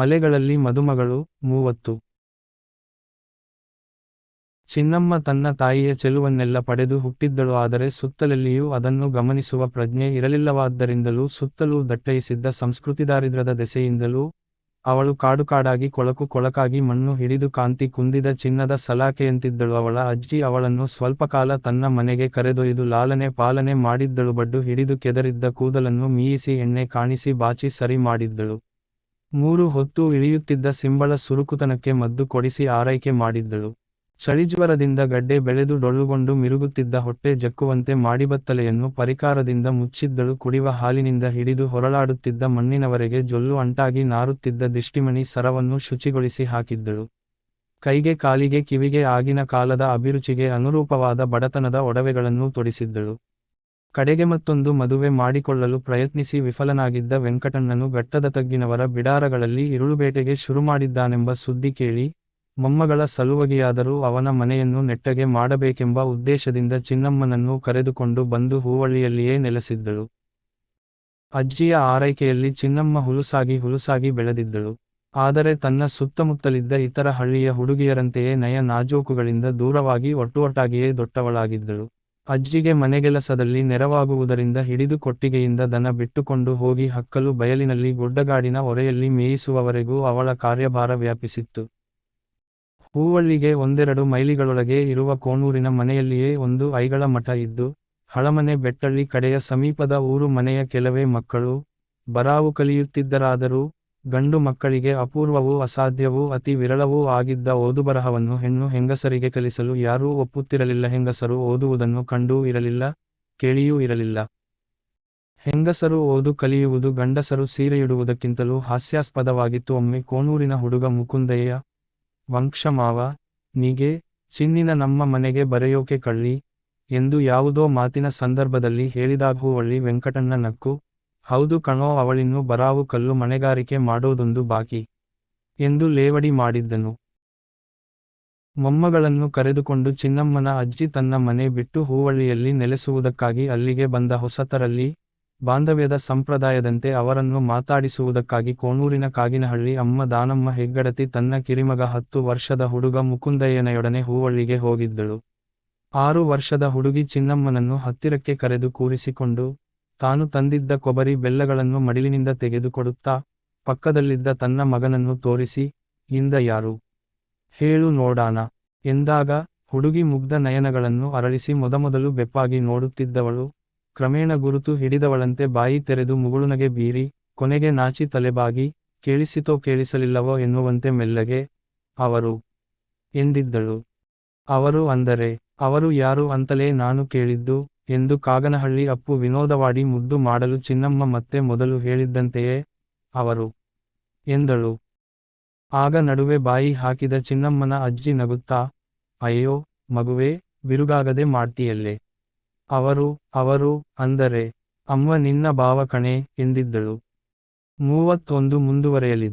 ಮಲೆಗಳಲ್ಲಿ ಮದುಮಗಳು, ಮೂವತ್ತು. ಚಿನ್ನಮ್ಮ ತನ್ನ ತಾಯಿಯ ಚೆಲುವನ್ನೆಲ್ಲ ಪಡೆದು ಹುಟ್ಟಿದ್ದಳು, ಆದರೆ ಸುತ್ತಲಲ್ಲಿಯೂ ಅದನ್ನು ಗಮನಿಸುವ ಪ್ರಜ್ಞೆ ಇರಲಿಲ್ಲವಾದ್ದರಿಂದಲೂ ಸುತ್ತಲೂ ದಟ್ಟಯಿಸಿದ್ದ ಸಂಸ್ಕೃತಿದಾರಿದ್ರದ ದೆಸೆಯಿಂದಲೂ ಅವಳು ಕಾಡುಕಾಡಾಗಿ ಕೊಳಕು ಕೊಳಕಾಗಿ ಮಣ್ಣು ಹಿಡಿದು ಕಾಂತಿ ಕುಂದಿದ ಚಿನ್ನದ ಸಲಾಕೆಯಂತಿದ್ದಳು. ಅವಳ ಅಜ್ಜಿ ಅವಳನ್ನು ಸ್ವಲ್ಪಕಾಲ ತನ್ನ ಮನೆಗೆ ಕರೆದೊಯ್ದು ಲಾಲನೆ ಪಾಲನೆ ಮಾಡಿದ್ದಳು. ಬಡ್ಡು ಹಿಡಿದು ಕೆದರಿದ್ದ ಕೂದಲನ್ನು ಮೀಯಿಸಿ ಎಣ್ಣೆ ಕಾಣಿಸಿ ಬಾಚಿ ಸರಿ ಮಾಡಿದ್ದಳು. ಮೂರು ಹೊತ್ತು ಇಳಿಯುತ್ತಿದ್ದ ಸಿಂಬಳ ಸುರುಕುತನಕ್ಕೆ ಮದ್ದು ಕೊಡಿಸಿ ಆರೈಕೆ ಮಾಡಿದ್ದಳು. ಚಳಿಜ್ವರದಿಂದ ಗಡ್ಡೆ ಬೆಳೆದು ಡೊಳ್ಳುಗೊಂಡು ಮಿರುಗುತ್ತಿದ್ದ ಹೊಟ್ಟೆ ಜಕ್ಕುವಂತೆ ಮಾಡಿಬತ್ತಲೆಯನ್ನು ಪರಿಕಾರದಿಂದ ಮುಚ್ಚಿದ್ದಳು. ಕುಡಿವ ಹಾಲಿನಿಂದ ಹಿಡಿದು ಹೊರಳಾಡುತ್ತಿದ್ದ ಮಣ್ಣಿನವರೆಗೆ ಜೊಲ್ಲು ಅಂಟಾಗಿ ನಾರುತ್ತಿದ್ದ ದಿಷ್ಟಿಮಣಿ ಸರವನ್ನು ಶುಚಿಗೊಳಿಸಿ ಹಾಕಿದ್ದಳು. ಕೈಗೆ ಕಾಲಿಗೆ ಕಿವಿಗೆ ಆಗಿನ ಕಾಲದ ಅಭಿರುಚಿಗೆ ಅನುರೂಪವಾದ ಬಡತನದ ಒಡವೆಗಳನ್ನು ತೊಡಿಸಿದ್ದಳು. ಕಡೆಗೆ ಮತ್ತೊಂದು ಮದುವೆ ಮಾಡಿಕೊಳ್ಳಲು ಪ್ರಯತ್ನಿಸಿ ವಿಫಲನಾಗಿದ್ದ ವೆಂಕಟಣ್ಣನು ಘಟ್ಟದ ತಗ್ಗಿನವರ ಬಿಡಾರಗಳಲ್ಲಿ ಇರುಳುಬೇಟೆಗೆ ಶುರುಮಾಡಿದ್ದಾನೆಂಬ ಸುದ್ದಿ ಕೇಳಿ, ಮೊಮ್ಮಗಳ ಸಲುವಗಿಯಾದರೂ ಅವನ ಮನೆಯನ್ನು ನೆಟ್ಟಗೆ ಮಾಡಬೇಕೆಂಬ ಉದ್ದೇಶದಿಂದ ಚಿನ್ನಮ್ಮನನ್ನು ಕರೆದುಕೊಂಡು ಬಂದು ಹೂವಳ್ಳಿಯಲ್ಲಿಯೇ ನೆಲೆಸಿದ್ದಳು. ಅಜ್ಜಿಯ ಆರೈಕೆಯಲ್ಲಿ ಚಿನ್ನಮ್ಮ ಹುಲುಸಾಗಿ ಹುಲುಸಾಗಿ ಬೆಳೆದಿದ್ದಳು. ಆದರೆ ತನ್ನ ಸುತ್ತಮುತ್ತಲಿದ್ದ ಇತರ ಹಳ್ಳಿಯ ಹುಡುಗಿಯರಂತೆಯೇ ನಯ ನಾಜೋಕುಗಳಿಂದ ದೂರವಾಗಿ ಒಟ್ಟುಒಟ್ಟಾಗಿಯೇ ದೊಟ್ಟವಳಾಗಿದ್ದಳು ಅಜ್ಜಿಗೆ ಮನೆಗೆಲಸದಲ್ಲಿ ನೆರವಾಗುವುದರಿಂದ ಹಿಡಿದು ಕೊಟ್ಟಿಗೆಯಿಂದ ದನ ಬಿಟ್ಟುಕೊಂಡು ಹೋಗಿ ಹಕ್ಕಲು ಬಯಲಿನಲ್ಲಿ ಗುಡ್ಡಗಾಡಿನ ಒರೆಯಲ್ಲಿ ಮೇಯಿಸುವವರೆಗೂ ಅವಳ ಕಾರ್ಯಭಾರ ವ್ಯಾಪಿಸಿತ್ತು. ಹೂವಳ್ಳಿಗೆ ಒಂದೆರಡು ಮೈಲಿಗಳೊಳಗೆ ಇರುವ ಕೋಣೂರಿನ ಮನೆಯಲ್ಲಿಯೇ ಒಂದು ಐಗಳ ಮಠ ಇದ್ದು, ಹಳಮನೆ ಬೆಟ್ಟಳ್ಳಿ ಕಡೆಯ ಸಮೀಪದ ಊರು ಮನೆಯ ಕೆಲವೇ ಮಕ್ಕಳು, ಬರಾವು ಕಲಿಯುತ್ತಿದ್ದರಾದರೂ ಗಂಡು ಮಕ್ಕಳಿಗೆ ಅಪೂರ್ವವೂ ಅಸಾಧ್ಯವೂ ಅತಿ ವಿರಳವೂ ಆಗಿದ್ದ ಓದುಬರಹವನ್ನು ಹೆಣ್ಣು ಹೆಂಗಸರಿಗೆ ಕಲಿಸಲು ಯಾರೂ ಒಪ್ಪುತ್ತಿರಲಿಲ್ಲ. ಹೆಂಗಸರು ಓದುವುದನ್ನು ಕಂಡೂ ಇರಲಿಲ್ಲ, ಕೇಳಿಯೂ ಇರಲಿಲ್ಲ. ಹೆಂಗಸರು ಓದು ಕಲಿಯುವುದು ಗಂಡಸರು ಸೀರೆಯುಡುವುದಕ್ಕಿಂತಲೂ ಹಾಸ್ಯಾಸ್ಪದವಾಗಿತ್ತು. ಒಮ್ಮೆ ಕೋಣೂರಿನ ಹುಡುಗ ಮುಕುಂದಯ್ಯ ವಂಕ್ಷಮಾವ ನೀಗೆ, ಚಿನ್ನಿನ ನಮ್ಮ ಮನೆಗೆ ಬರೆಯೋಕೆ ಕಳ್ಳಿ ಎಂದು ಯಾವುದೋ ಮಾತಿನ ಸಂದರ್ಭದಲ್ಲಿ ಹೇಳಿದಾಗುವಳ್ಳಿ ವೆಂಕಟಣ್ಣ ನಕ್ಕು ಹೌದು ಕಣೋ, ಅವಳಿನ್ನು ಬರಾವು ಕಲ್ಲು ಮಣೆಗಾರಿಕೆ ಮಾಡೋದೊಂದು ಬಾಕಿ ಎಂದು ಲೇವಡಿ ಮಾಡಿದ್ದನು. ಮೊಮ್ಮಗಳನ್ನು ಕರೆದುಕೊಂಡು ಚಿನ್ನಮ್ಮನ ಅಜ್ಜಿ ತನ್ನ ಮನೆ ಬಿಟ್ಟು ಹೂವಳ್ಳಿಯಲ್ಲಿ ನೆಲೆಸುವುದಕ್ಕಾಗಿ ಅಲ್ಲಿಗೆ ಬಂದ ಹೊಸತರಲ್ಲಿ ಬಾಂಧವ್ಯದ ಸಂಪ್ರದಾಯದಂತೆ ಅವರನ್ನು ಮಾತಾಡಿಸುವುದಕ್ಕಾಗಿ ಕೋಣೂರಿನ ಕಾಗಿನಹಳ್ಳಿ ಅಮ್ಮ ದಾನಮ್ಮ ಹೆಗ್ಗಡತಿ ತನ್ನ ಕಿರಿಮಗ ಹತ್ತು ವರ್ಷದ ಹುಡುಗ ಮುಕುಂದಯ್ಯನೆಯೊಡನೆ ಹೂವಳ್ಳಿಗೆ ಹೋಗಿದ್ದಳು. ಆರು ವರ್ಷದ ಹುಡುಗಿ ಚಿನ್ನಮ್ಮನನ್ನು ಹತ್ತಿರಕ್ಕೆ ಕರೆದು ಕೂರಿಸಿಕೊಂಡು ತಾನು ತಂದಿದ್ದ ಕೊಬರಿ ಬೆಲ್ಲಗಳನ್ನು ಮಡಿಲಿನಿಂದ ತೆಗೆದುಕೊಡುತ್ತಾ, ಪಕ್ಕದಲ್ಲಿದ್ದ ತನ್ನ ಮಗನನ್ನು ತೋರಿಸಿ, ಇಂದ ಯಾರು? ಹೇಳು ನೋಡಾನ? ಎಂದಾಗ, ಹುಡುಗಿ ಮುಗ್ಧ ನಯನಗಳನ್ನು ಅರಳಿಸಿ ಮೊದಮೊದಲು ಬೆಪ್ಪಾಗಿ ನೋಡುತ್ತಿದ್ದವಳು, ಕ್ರಮೇಣ ಗುರುತು ಹಿಡಿದವಳಂತೆ ಬಾಯಿ ತೆರೆದು ಮುಗುಳುನಗೆ ಬೀರಿ, ಕೊನೆಗೆ ನಾಚಿ ತಲೆಬಾಗಿ, ಕೇಳಿಸಿತೋ ಕೇಳಿಸಲಿಲ್ಲವೋ ಎನ್ನುವಂತೆ ಮೆಲ್ಲಗೆ, ಅವರು? ಎಂದಿದ್ದಳು. ಅವರು ಅಂದರೆ, ಅವರು ಯಾರು ಅಂತಲೇ ನಾನು ಕೇಳಿದ್ದು ಎಂದು ಕಾಗನಹಳ್ಳಿ ಅಪ್ಪು ವಿನೋದವಾಡಿ ಮುದ್ದು ಮಾಡಲು ಚಿನ್ನಮ್ಮ ಮತ್ತೆ ಮೊದಲು ಹೇಳಿದ್ದಂತೆಯೇ ಅವರು ಎಂದಳು. ಆಗ ನಡುವೆ ಬಾಯಿ ಹಾಕಿದ ಚಿನ್ನಮ್ಮನ ಅಜ್ಜಿ ನಗುತ್ತಾ, ಅಯ್ಯೋ, ಮಗುವೇ, ಬಿರುಗಾಗದೆ ಮಾಡ್ತೀಯಲ್ಲೇ? ಅವರು ಅವರು, ಅಂದರೆ, ಅಮ್ಮ ನಿನ್ನ ಭಾವ ಕಣೆ, ಎಂದಿದ್ದಳು. ಮೂವತ್ತೊಂದು ಮುಂದುವರೆಯಲಿದೆ